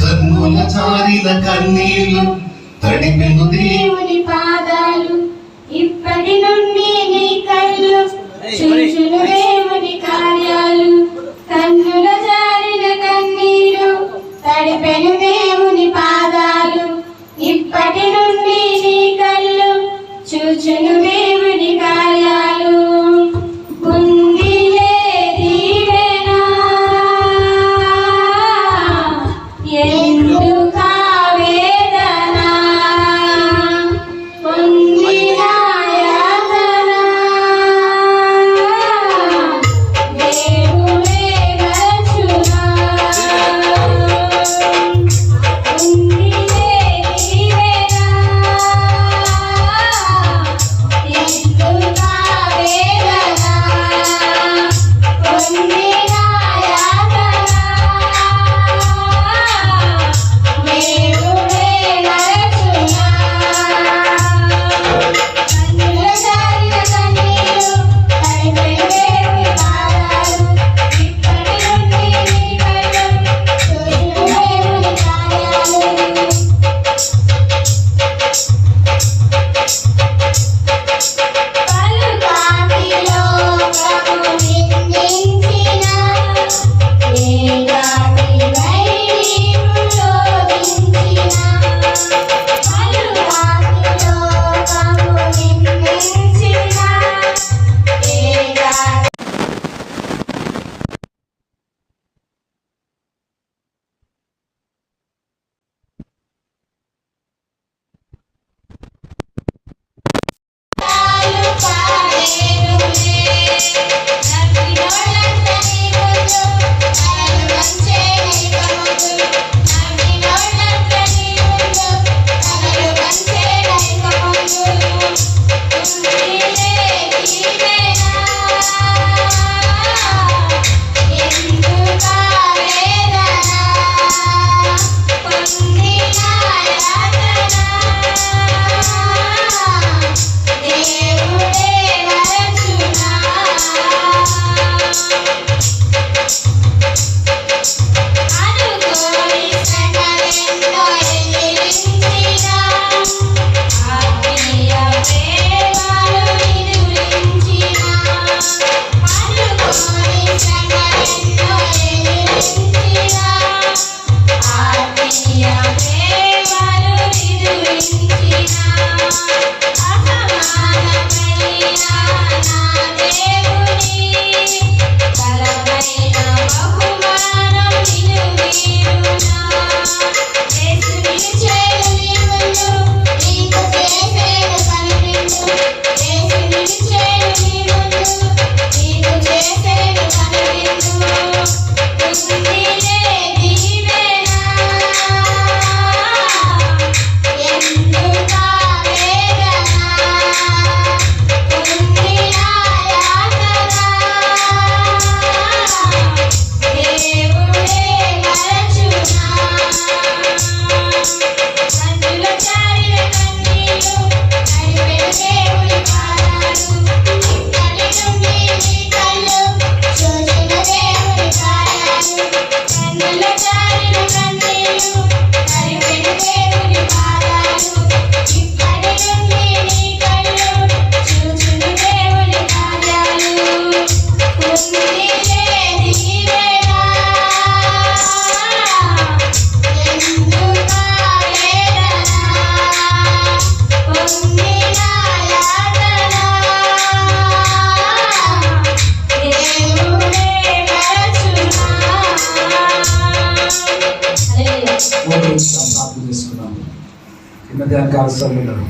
కన్నుల చారిన కన్నీళ్ళు తడిపెను దేవుని పాదాలు ఇప్పటి నుండి నీ కళ్ళు చూచును దేవుని కార్యాలు. కన్నుల జారిన కన్నీరు తడిపెను చేసేడు కనిపించు చేసేడు చేడు ప్రార్థన చేసుకున్నాము ఇన్నదానికి అవసరం ఉండదు